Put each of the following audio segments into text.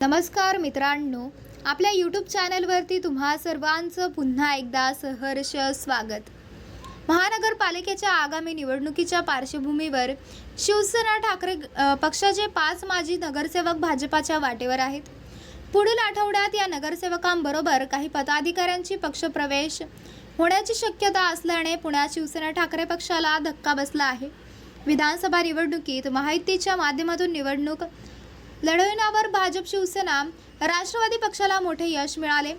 नमस्कार मित्रांनो आपल्या यूट्यूब चॅनलवरती तुम्हा सर्वांचं पुन्हा एकदा सहर्ष स्वागत. महानगरपालिकेच्या आगामी निवडणुकीच्या पार्श्वभूमीवर शिवसेना ठाकरे पक्षाचे पाच माजी नगरसेवक भाजपाच्या वाटेवर आहेत. पुढील आठवड्यात या नगरसेवकांबरोबर काही पदाधिकाऱ्यांची पक्षप्रवेश होण्याची शक्यता असल्याने पुण्यात शिवसेना ठाकरे पक्षाला धक्का बसला आहे. विधानसभा निवडणुकीत माहितीच्या माध्यमातून निवडणूक लढविण्यावर भाजप शिवसेना राष्ट्रवादी पक्षाला मोठे यश मिळाले.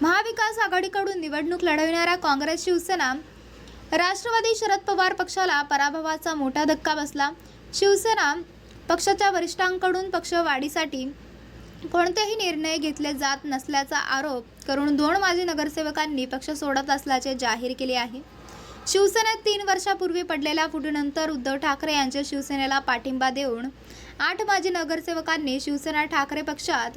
महाविकास आघाडीकडून निवडणूक लढविणाऱ्या काँग्रेस शिवसेना राष्ट्रवादी शरद पवार पक्षाला पराभवाचा मोठा धक्का बसला. शिवसेना पक्षाच्या वरिष्ठांकडून पक्ष वाढीसाठी कोणतेही निर्णय घेतले जात नसल्याचा आरोप करून दोन माजी नगरसेवकांनी पक्ष सोडत असल्याचे जाहीर केले आहे. शिवसेनेत तीन वर्षापूर्वी पडलेल्या फुटीनंतर उद्धव ठाकरे यांच्या शिवसेनेला पाठिंबा देऊन आठ माजी नगरसेवकांनी शिवसेना ठाकरे पक्षात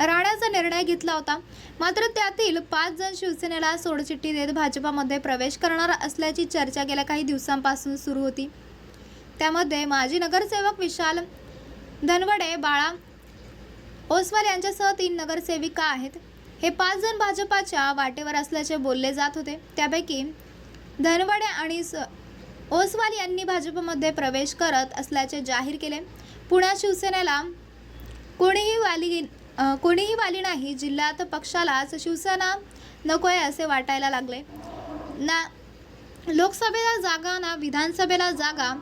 राहण्याचा निर्णय घेतला होता. मात्र त्यातील पाच जण शिवसेनेला सोडचिठ्ठी देत भाजपामध्ये प्रवेश करणार असल्याची चर्चा गेल्या काही दिवसांपासून सुरू होती. त्यामध्ये माजी नगरसेवक विशाल धनवडे बाळा ओसवाल यांच्यासह तीन नगरसेविका आहेत. हे पाच जण भाजपाच्या वाटेवर असल्याचे बोलले जात होते. त्यापैकी धनवडे आणि स ओसवाल यांनी भाजपमध्ये प्रवेश करत असल्याचे जाहीर केले. पुण्यात शिवसेनेला कोणीही वाली कोणीही वाली नाही जिल्ह्यात पक्षालाच शिवसेना नकोय असे वाटायला लागले. ना लोकसभेला जागा ना विधानसभेला जागा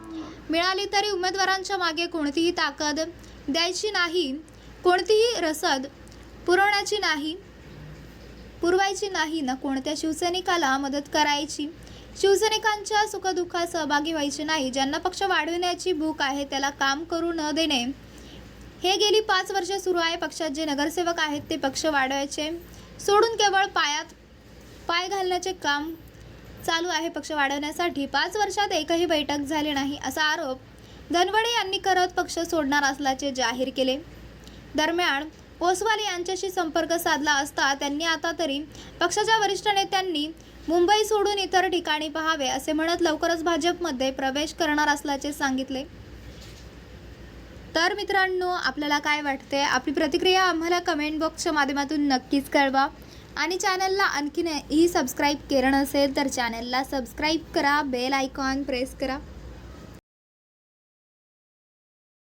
मिळाली तरी उमेदवारांच्या मागे कोणतीही ताकद द्यायची नाही कोणतीही रसद पुरवण्याची नाही पुरवायची नाही ना कोणत्या शिवसैनिकाला मदत करायची. शिवसैनिकांच्या सुखदुःखात सहभागी व्हायचे नाही. ज्यांना पक्ष वाढविण्याची भूक आहे त्याला काम करू न देणे. हे गेली पाच वर्ष सुरू आहे पक्षात जे नगरसेवक आहेत ते पक्ष वाढवायचे. सोडून केवळ पायात पाय घालण्याचे काम चालू आहे पक्ष वाढवण्यासाठी. पाच वर्षात एकही बैठक झाली नाही असा आरोप धनवडे यांनी करत पक्ष सोडणार असल्याचे जाहीर केले. दरम्यान ओसवाल यांच्याशी संपर्क साधला असता त्यांनी आता तरी पक्षाच्या वरिष्ठ नेत्यांनी मुंबई सोडून इतर ठिकाणी पहावे असे म्हणत लवकरच भाजपमध्ये प्रवेश करणार असल्याचे सांगितले. तर मित्रांनो आपल्याला काय वाटते? आपली प्रतिक्रिया आम्हाला कमेंट बॉक्सच्या माध्यमातून नक्कीच कळवा. आणि चॅनलला आणखीनही सबस्क्राईब केलं नसेल तर चॅनलला सबस्क्राईब करा बेल आयकॉन प्रेस करा.